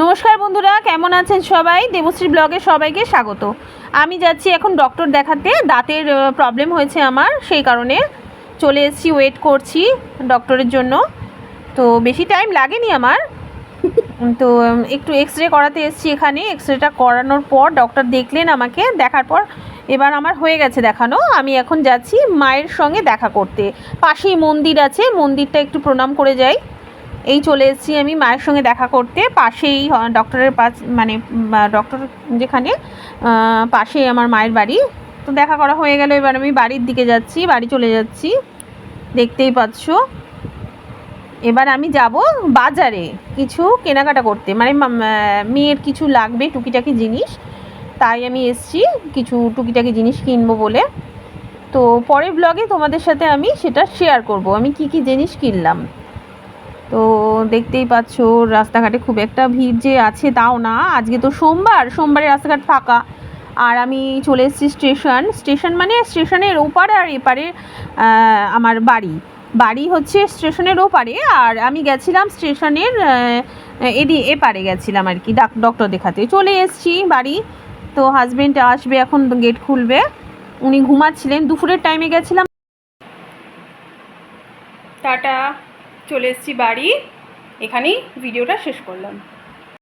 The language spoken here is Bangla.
নমস্কার বন্ধুরা, কেমন আছেন সবাই? দেবশ্রী ব্লগে সবাইকে স্বাগত। আমি যাচ্ছি এখন ডক্টর দেখাতে। দাঁতের প্রবলেম হয়েছে আমার, সেই কারণে চলে এসেছি ওয়েট করছি ডক্টরের জন্য। তো বেশি টাইম লাগেনি আমার। তো একটু এক্স রে করাতে এসেছি এখানে। এক্স রেটা করানোর পর ডক্টর দেখলেন আমাকে। দেখার পর এবার আমার হয়ে গেছে দেখানো। আমি এখন যাচ্ছি মায়ের সঙ্গে দেখা করতে। পাশেই মন্দির আছে। মন্দিরটা একটু প্রণাম করে যাই। এই চলে এসেছি আমি মায়ের সঙ্গে দেখা করতে। পাশেই ডক্টরের পাশ মানে ডক্টর যেখানে পাশেই আমার মায়ের বাড়ি। তো দেখা করা হয়ে গেল, এবার আমি বাড়ির দিকে যাচ্ছি, বাড়ি চলে যাচ্ছি। দেখতেই পাচ্ছ। এবার আমি যাব বাজারে কিছু কেনাকাটা করতে। মানে মেয়ের কিছু লাগবে টুকিটাকি জিনিস। তাই আমি এসছি কিছু টুকিটাকি জিনিস কিনবো বলে। তো পরের ব্লগে তোমাদের সাথে আমি সেটা শেয়ার করব। আমি কি কি জিনিস কিনলাম। তো দেখতেই পাচ্ছ, রাস্তাঘাটে খুব একটা ভিড় যে আছে তাও না। আজকে তো সোমবার সোমবারে রাস্তাঘাট ফাঁকা। আর আমি চলে এসেছি স্টেশন। স্টেশন মানে স্টেশনের ওপারে আর এপারে আমার বাড়ি। বাড়ি হচ্ছে স্টেশনের ওপারে। আর আমি গেছিলাম স্টেশনের এদি, এপারে গেছিলাম আর কি, ডাক- ডক্টর দেখাতে। চলে এসেছি বাড়ি। তো হাজবেন্ড আসবে এখন, গেট খুলবে। উনি ঘুমাচ্ছিলেন। দুপুরের টাইমে গেছিলাম। টাটা। চলে এসেছি বাড়ি। এখানেই ভিডিওটা শেষ করলাম।